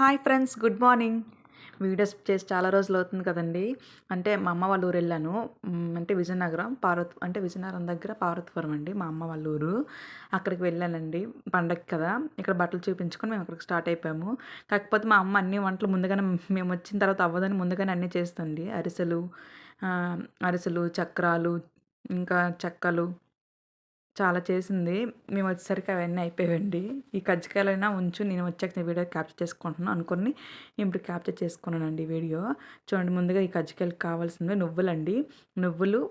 Hi friends good morning. Videos చేసి చాలా రోజులు అవుతుంది కదండి. అంటే మా అమ్మ వాళ్ళ ఊరు వెళ్ళాను అంటే విజయనగరం పార్వత్ అంటే విజయనగరం దగ్గర పార్వతీపురం అండి. మా అమ్మ వాళ్ళ ఊరు. అక్కడికి వెళ్ళానండి. పండగ కదా. ఇక్కడ బట్టలు చూపించుకొని మేము అక్కడికి స్టార్ట్ అయిపోయాము. కాకపోతే మా అమ్మ అన్ని వంటలు ముందుగానే మేము వచ్చిన తర్వాత అవ్వదని ముందుగానే అన్నీ చేస్తుంది. అరిసెలు అరిసెలు చక్రాలు ఇంకా చెక్కలు చాలా చేసింది. మేము వచ్చేసరికి అవన్నీ అయిపోయాయండి. ఈ కజ్జికాయలైనా ఉంచు నేను వచ్చాక నేను వీడియో క్యాప్చర్ చేసుకుంటున్నాను అనుకుని ఇప్పుడు క్యాప్చర్ చేసుకున్నానండి వీడియో. చూడండి ముందుగా ఈ కజ్జికాయలకు కావాల్సింది నువ్వులండి. నువ్వులు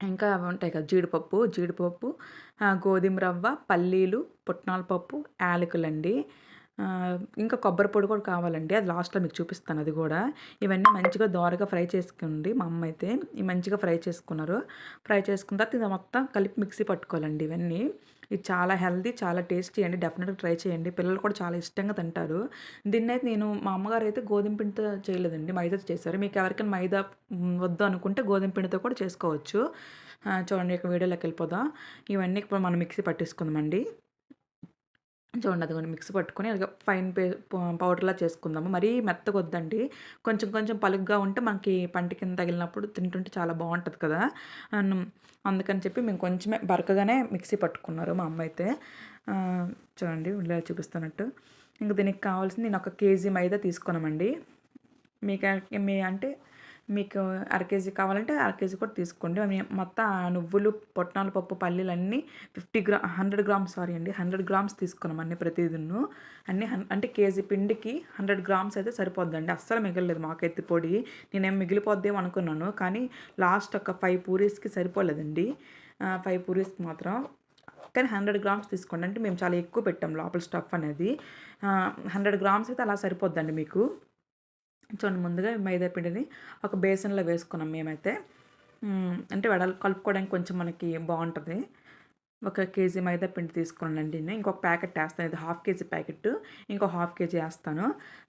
ఇంకా అవి ఉంటాయి కదా జీడిపప్పు జీడిపప్పు గోధుమ రవ్వ పల్లీలు పుట్నాల పప్పు యాలకులండి. ఇంకా కొబ్బరి పొడి కూడా కావాలండి. అది లాస్ట్లో మీకు చూపిస్తాను అది కూడా. ఇవన్నీ మంచిగా దోరగా ఫ్రై చేసుకోండి మా అమ్మ అయితే. మంచిగా ఫ్రై చేసుకున్నారు. ఫ్రై చేసుకున్న తర్వాత ఇది మొత్తం కలిపి మిక్సీ పట్టుకోవాలండి ఇవన్నీ. ఇది చాలా హెల్దీ చాలా టేస్టీ అండి. డెఫినెట్గా ట్రై చేయండి. పిల్లలు కూడా చాలా ఇష్టంగా తింటారు. దీన్ని అయితే నేను మా అమ్మగారు అయితే గోధుమ పిండితో చేయలేదండి. మైదాతో చేశారు. మీకు ఎవరికైనా మైదా వద్దు అనుకుంటే గోధుమ పిండితో కూడా చేసుకోవచ్చు. చూడండి ఇక వీడియోలోకి వెళ్ళిపోదాం. ఇవన్నీ ఇప్పుడు మనం మిక్సీ పట్టేసుకుందామండి. చూడండి అదిగోండి మిక్సీ పట్టుకొని అది ఫైన్ పే పౌడర్లా చేసుకుందాము. మరీ మెత్తగా వద్దండి కొంచెం కొంచెం పలుగ్గా ఉంటే మనకి పంట కింద తగిలినప్పుడు తింటుంటే చాలా బాగుంటుంది కదా. అందుకని చెప్పి మేము కొంచెమే బరకగానే మిక్సీ పట్టుకున్నారు మా అమ్మ అయితే. చూడండి ఇలా చూపిస్తున్నట్టు. ఇంకా దీనికి కావాల్సింది నేను ఒక కేజీ మైదా తీసుకున్నామండి మీకు మీ అంటే మీకు అరకేజీ కావాలంటే అర కేజీ కూడా తీసుకోండి. మొత్తం నువ్వులు పొట్నాల పప్పు పల్లీలు అన్నీ fifty gram hundred grams sorry అండి హండ్రెడ్ గ్రామ్స్ తీసుకున్నాం అన్ని ప్రతిదిన్ను. అన్ని అంటే కేజీ పిండికి హండ్రెడ్ గ్రామ్స్ అయితే సరిపోద్దండి. అస్సలు మిగలలేదు మాకైతే పొడి. నేనేం మిగిలిపోద్దేమో అనుకున్నాను కానీ లాస్ట్ ఒక ఫైవ్ పూరీస్కి సరిపోలేదండి. ఫైవ్ పూరీస్కి మాత్రం. కానీ హండ్రెడ్ గ్రామ్స్ తీసుకోండి. అంటే మేము చాలా ఎక్కువ పెట్టాం లోపల స్టఫ్ అనేది. హండ్రెడ్ గ్రామ్స్ అయితే అలా సరిపోద్దండి మీకు. చూడండి ముందుగా మైదా పిండిని ఒక బేసన్లో వేసుకున్నాం మేమైతే. అంటే వెడల్ కలుపుకోవడానికి కొంచెం మనకి బాగుంటుంది. ఒక కేజీ మైదా పిండి తీసుకున్నానండి నేను. ఇంకొక ప్యాకెట్ వేస్తాను. ఇది హాఫ్ కేజీ ప్యాకెట్. ఇంకో హాఫ్ కేజీ వేస్తాను.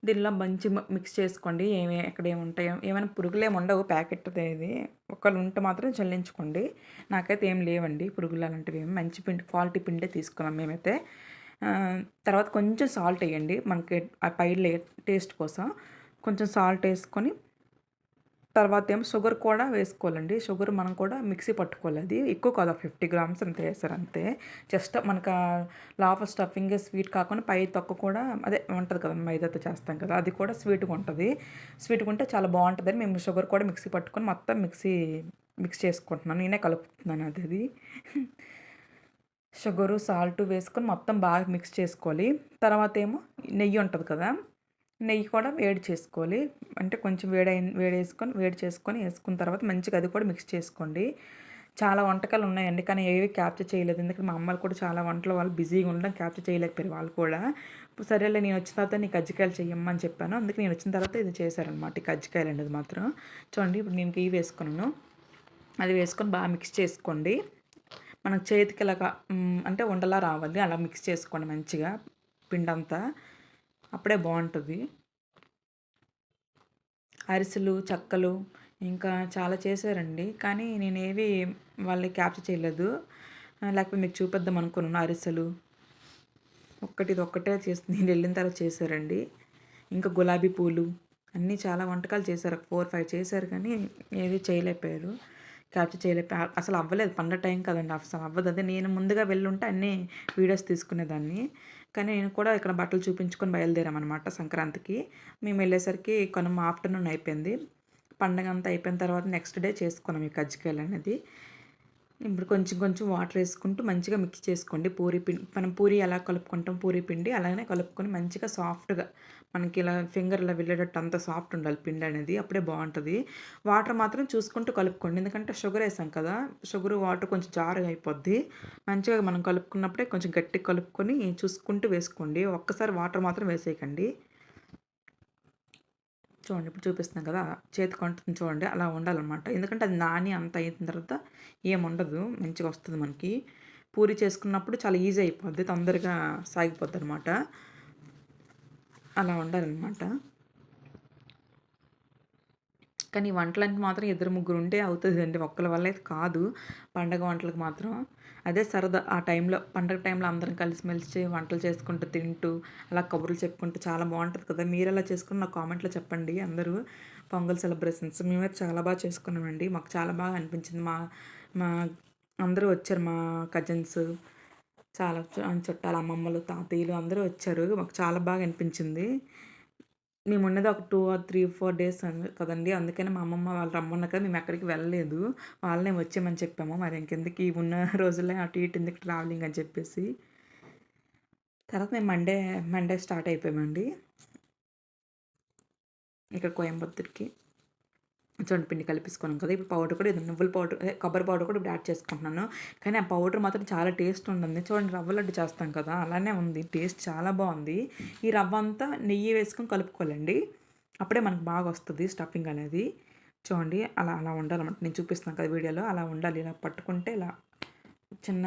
దీనిలో మంచి మిక్స్ చేసుకోండి. ఏమి ఎక్కడ ఏముంటాయో ఉంటాయో ఏమైనా పురుగులు ఏమి ఉండవు. ప్యాకెట్ ఇది. ఒకళ్ళు ఉంటే మాత్రం చెల్లించుకోండి. నాకైతే ఏం లేవండి పురుగులు అలాంటివి ఏమి. మంచి పిండి క్వాలిటీ పిండే తీసుకున్నాం మేమైతే. తర్వాత కొంచెం సాల్ట్ వేయండి. మనకి ఆ పైర్లే టేస్ట్ కోసం. కొంచెం సాల్ట్ వేసుకొని తర్వాత ఏమో షుగర్ కూడా వేసుకోవాలండి. షుగర్ మనం కూడా మిక్సీ పట్టుకోవాలి. అది ఎక్కువ కాదు ఫిఫ్టీ గ్రామ్స్ అంతే వేస్తారు అంతే. జస్ట్ మనకు లాఫర్ స్టఫింగ్ స్వీట్ కాకుండా పై తొక్క కూడా అదే ఉంటుంది కదా మైదాతో చేస్తాం కదా అది కూడా స్వీట్గా ఉంటుంది. స్వీట్గా ఉంటే చాలా బాగుంటుందని మేము షుగర్ కూడా మిక్సీ పట్టుకొని మొత్తం మిక్సీ మిక్స్ చేసుకుంటున్నాను. నేనే కలుపుతున్నాను అది అది. షుగరు సాల్ట్ వేసుకొని మొత్తం బాగా మిక్స్ చేసుకోవాలి. తర్వాత ఏమో నెయ్యి ఉంటుంది కదా నెయ్యి కూడా వేడి చేసుకోవాలి. అంటే కొంచెం వేడి వేడి వేసుకొని వేడి చేసుకొని వేసుకున్న తర్వాత మంచిగా అది కూడా మిక్స్ చేసుకోండి. చాలా వంటకాలు ఉన్నాయండి. కానీ ఏవి క్యాప్చర్ చేయలేదు. ఎందుకంటే మా అమ్మలు కూడా చాలా వంటలు వాళ్ళు బిజీగా ఉండడం క్యాప్చర్ చేయలేకపోయారు వాళ్ళు కూడా. ఇప్పుడు సరేలే నేను వచ్చిన తర్వాత నీకు కజ్జికాయలు చెయ్యమ్మని చెప్పాను. అందుకే నేను వచ్చిన తర్వాత ఇది చేశారనమాట ఈ కజ్జికాయలు అనేది మాత్రం. చూడండి ఇప్పుడు నేను ఇవి వేసుకున్నాను. అది వేసుకొని బాగా మిక్స్ చేసుకోండి. మనకు చేతికి ఇలాగా అంటే ఉండలా రావాలి. అలా మిక్స్ చేసుకోండి మంచిగా పిండంతా. అప్పుడే బాగుంటుంది. అరిసెలు చక్కలు ఇంకా చాలా చేశారండి కానీ నేను ఏవి వాళ్ళని క్యాప్చర్ చేయలేదు. లేకపోతే మీకు చూపిద్దాం అనుకున్నాను అరిసెలు. ఒక్కటి ఇది ఒక్కటే చేసి నేను వెళ్ళిన తర్వాత చేశారండి. ఇంకా గులాబీ పూలు అన్నీ చాలా వంటకాలు చేశారు. ఫోర్ ఫైవ్ చేశారు కానీ ఏది చేయలేకపోయారు. క్యాప్చర్ చేయలేకపోయారు అసలు అవ్వలేదు. పండగ టైం కదండి. అసలు అవ్వదు. అదే నేను ముందుగా వెళ్ళుంటే అన్నీ వీడియోస్ తీసుకునేదాన్ని. కానీ నేను కూడా ఇక్కడ బట్టలు చూపించుకొని బయలుదేరామన్నమాట సంక్రాంతికి. మేము వెళ్ళేసరికి కొనం ఆఫ్టర్నూన్ అయిపోయింది. పండగ అంతా అయిపోయిన తర్వాత నెక్స్ట్ డే చేసుకున్నాం ఈ కజ్జికాయలు అనేది. ఇప్పుడు కొంచెం కొంచెం వాటర్ వేసుకుంటూ మంచిగా మిక్స్ చేసుకోండి. పూరి పిండి మనం పూరి ఎలా కలుపుకుంటాం? పూరి పిండి అలాగనే కలుపుకొని మంచిగా సాఫ్ట్గా మనకి ఇలా ఫింగర్ ఇలా వెళ్ళేటట్టు అంత సాఫ్ట్ ఉండాలి పిండి అనేది అప్పుడే బాగుంటుంది. వాటర్ మాత్రం చూసుకుంటూ కలుపుకోండి. ఎందుకంటే షుగర్ వేసాం కదా షుగర్ వాటర్ కొంచెం జారుగా అయిపోద్ది. మంచిగా మనం కలుపుకున్నప్పుడే కొంచెం గట్టిగా కలుపుకొని చూసుకుంటూ వేసుకోండి. ఒక్కసారి వాటర్ మాత్రం వేసేయకండి. చూడండి ఇప్పుడు చూపిస్తున్నాం కదా చేతి కొంటుంది చూడండి అలా ఉండాలన్నమాట. ఎందుకంటే అది నాని అంత అయిన తర్వాత ఏముండదు మంచిగా వస్తుంది మనకి. పూరి చేసుకున్నప్పుడు చాలా ఈజీ అయిపోద్ది తొందరగా సాగిపోద్ది అనమాట అలా ఉండాలన్నమాట. కానీ వంటలంటే మాత్రం ఇద్దరు ముగ్గురు ఉంటే అవుతుందండి. ఒక్కల వల్ల అయితే కాదు. పండగ వంటలకు మాత్రం. అదే సరదా ఆ టైంలో పండగ టైంలో అందరం కలిసిమెలిసి వంటలు చేసుకుంటూ తింటూ అలా కబుర్లు చెప్పుకుంటూ చాలా బాగుంటుంది కదా. మీరు ఎలా చేసుకుని నాకు కామెంట్లో చెప్పండి అందరూ. పొంగల్ సెలబ్రేషన్స్ మేమైతే చాలా బాగా చేసుకున్నామండి. మాకు చాలా బాగా అనిపించింది. మా మా అందరూ వచ్చారు. మా కజిన్స్ చాలా చుట్టాలు అమ్మమ్మలు తాతయ్యలు అందరూ వచ్చారు. మాకు చాలా బాగా అనిపించింది. మేము ఉన్నది ఒక two or three four days కదండి. అందుకని మా అమ్మమ్మ వాళ్ళు రమ్మన్నారు కదా మేము ఎక్కడికి వెళ్ళలేదు. వాళ్ళనే వచ్చామని చెప్పాము. మరి ఇంకెందుకు ఈ ఉన్న రోజుల్లో అటు ఇటు ఎందుకు ట్రావెలింగ్ అని చెప్పేసి. తర్వాత మేము మండే మండే స్టార్ట్ అయిపోయామండి. ఇక్కడ కోయంబత్తూర్కి. పిండి కలిపేసుకున్నాం కదా ఇప్పుడు పౌడర్ కూడా ఇది నువ్వుల పౌడర్ అదే కొబ్బరి పౌడర్ కూడా ఇప్పుడు యాడ్ చేసుకుంటున్నాను. కానీ ఆ పౌడర్ మాత్రం చాలా టేస్ట్ ఉంటుంది చూడండి రవ్వ లడ్డు చేస్తాం కదా అలానే ఉంది. టేస్ట్ చాలా బాగుంది. ఈ రవ్వ అంతా నెయ్యి వేసుకొని కలుపుకోవాలండి. అప్పుడే మనకు బాగా వస్తుంది స్టఫింగ్ అనేది. చూడండి అలా అలా ఉండాలన్నమాట. నేను చూపిస్తున్నాను కదా వీడియోలో అలా ఉండాలి. ఇలా పట్టుకుంటే ఇలా చిన్న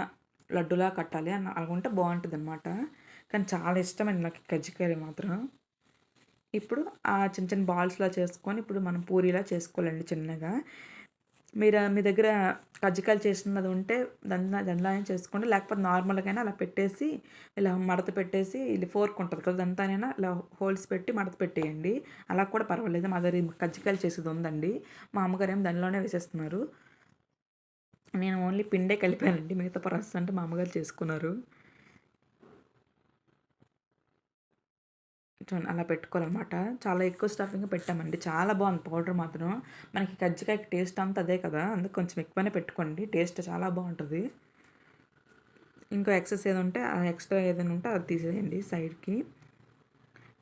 లడ్డులా కట్టాలి అని అలా ఉంటే బాగుంటుంది అనమాట కానీ చాలా ఇష్టమండి నాకు కజ్జికాయలు మాత్రం. ఇప్పుడు ఆ చిన్న చిన్న బాల్స్లా చేసుకొని ఇప్పుడు మనం పూరీలా చేసుకోవాలండి చిన్నగా. మీరు మీ దగ్గర కజ్జికాయలు చేసినది ఉంటే దాని దానిలా చేసుకోండి లేకపోతే నార్మల్గా అలా పెట్టేసి ఇలా మడత పెట్టేసి ఇది ఫోర్క్ ఉంటుంది కదా దాంతోనైనా ఇలా హోల్స్ పెట్టి మడత పెట్టేయండి. అలా కూడా పర్వాలేదు. మా దగ్గర కజ్జికాయలు చేసేది ఉందండి. మా అమ్మగారు ఏమో దానిలోనే వేసేస్తున్నారు. నేను ఓన్లీ పిండే కలిపానండి. మిగతా పరస్ అంటే మా అమ్మగారు చేసుకున్నారు. అలా పెట్టుకోవాలన్నమాట. చాలా ఎక్కువ స్టఫింగ్ పెట్టామండి. చాలా బాగుంది పౌడర్ మాత్రం. మనకి కజ్జికాయకి టేస్ట్ అంతా అదే కదా. అందుకు కొంచెం ఎక్కువనే పెట్టుకోండి. టేస్ట్ చాలా బాగుంటుంది. ఇంకో ఎక్సెస్ ఏదో ఉంటే ఆ ఎక్స్ట్రా ఏదైనా ఉంటే అది తీసేయండి సైడ్కి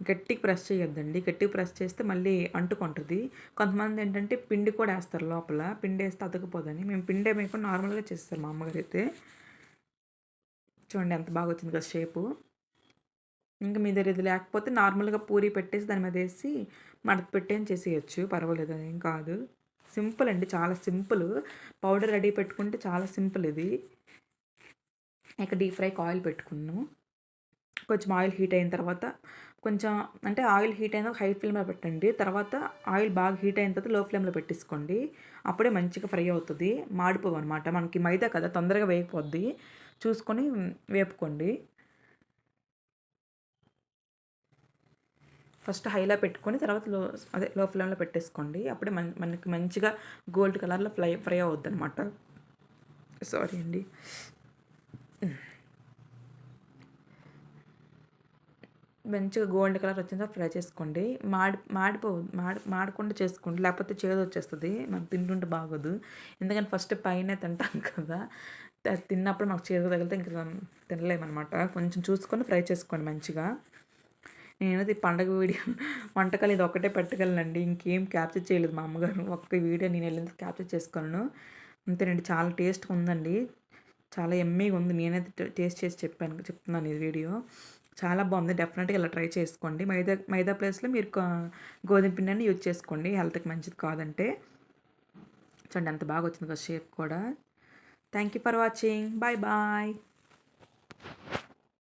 గట్టికి ప్రెస్ చేయొద్దండి. గట్టికి ప్రెస్ చేస్తే మళ్ళీ అంటుకుంటుంది. కొంతమంది ఏంటంటే పిండి కూడా వేస్తారు లోపల. పిండి వేస్తే అతకపోదని. మేము పిండి మేము నార్మల్గా చేస్తారు మా అమ్మగారు అయితే. చూడండి ఎంత బాగా వచ్చింది కదా షేపు ఇంకా మీ దగ్గర ఇది లేకపోతే నార్మల్గా పూరి పెట్టేసి దాని మీద వేసి మడత పెట్టేసి చేసేయచ్చు. పర్వాలేదు అదేం కాదు. సింపుల్ అండి చాలా సింపుల్. పౌడర్ రెడీ పెట్టుకుంటే చాలా సింపుల్ ఇది. ఇక డీప్ ఫ్రైకి ఆయిల్ పెట్టుకున్నాను. కొంచెం ఆయిల్ హీట్ అయిన తర్వాత కొంచెం అంటే ఆయిల్ హీట్ అయిన హై ఫ్లేమ్లో పెట్టండి. తర్వాత ఆయిల్ బాగా హీట్ అయిన తర్వాత లో ఫ్లేమ్లో పెట్టేసుకోండి. అప్పుడే మంచిగా ఫ్రై అవుతుంది. మాడిపోవు అనమాట మనకి మైదా కదా తొందరగా వేయకపోద్ది చూసుకొని వేపుకోండి. ఫస్ట్ హైలో పెట్టుకొని తర్వాత లో అదే లో ఫ్లేమ్లో పెట్టేసుకోండి. అప్పుడే మన మనకి మంచిగా గోల్డ్ కలర్లో ఫ్రై ఫ్రై అవుద్ది అనమాట సారీ అండి. మంచిగా గోల్డ్ కలర్ వచ్చిన ఫ్రై చేసుకోండి. మాడి మాడిపో మాడి మాడకుండా చేసుకోండి. లేకపోతే చేదు వచ్చేస్తుంది. మనం తింటుంటే బాగోదు. ఎందుకంటే ఫస్ట్ పైన తింటాం కదా. తిన్నప్పుడు మాకు చేదు తగిలితే ఇంకా తినలేమన్నమాట. కొంచెం చూసుకొని ఫ్రై చేసుకోండి మంచిగా. నేనైతే పండగ వీడియో వంటకాలు ఇది ఒకటే పెట్టగలనండి. ఇంకేం క్యాప్చర్ చేయలేదు మా అమ్మగారు. ఒక్క వీడియో నేను వెళ్ళిన క్యాప్చర్ చేసుకోను అంతేనండి చాలా టేస్ట్గా ఉందండి. చాలా ఎమ్మీగా ఉంది. నేనైతే టేస్ట్ చేసి చెప్పాను చెప్తున్నాను ఈ వీడియో. చాలా బాగుంది. డెఫినెట్గా ఇలా ట్రై చేసుకోండి. మైదా మైదా ప్లేస్లో మీరు గోధుమ పిండిని యూజ్ చేసుకోండి. హెల్త్కి మంచిది కాదంటే. చూడండి ఎంత బాగా వచ్చింది కదా షేప్ కూడా. Thank you for watching bye bye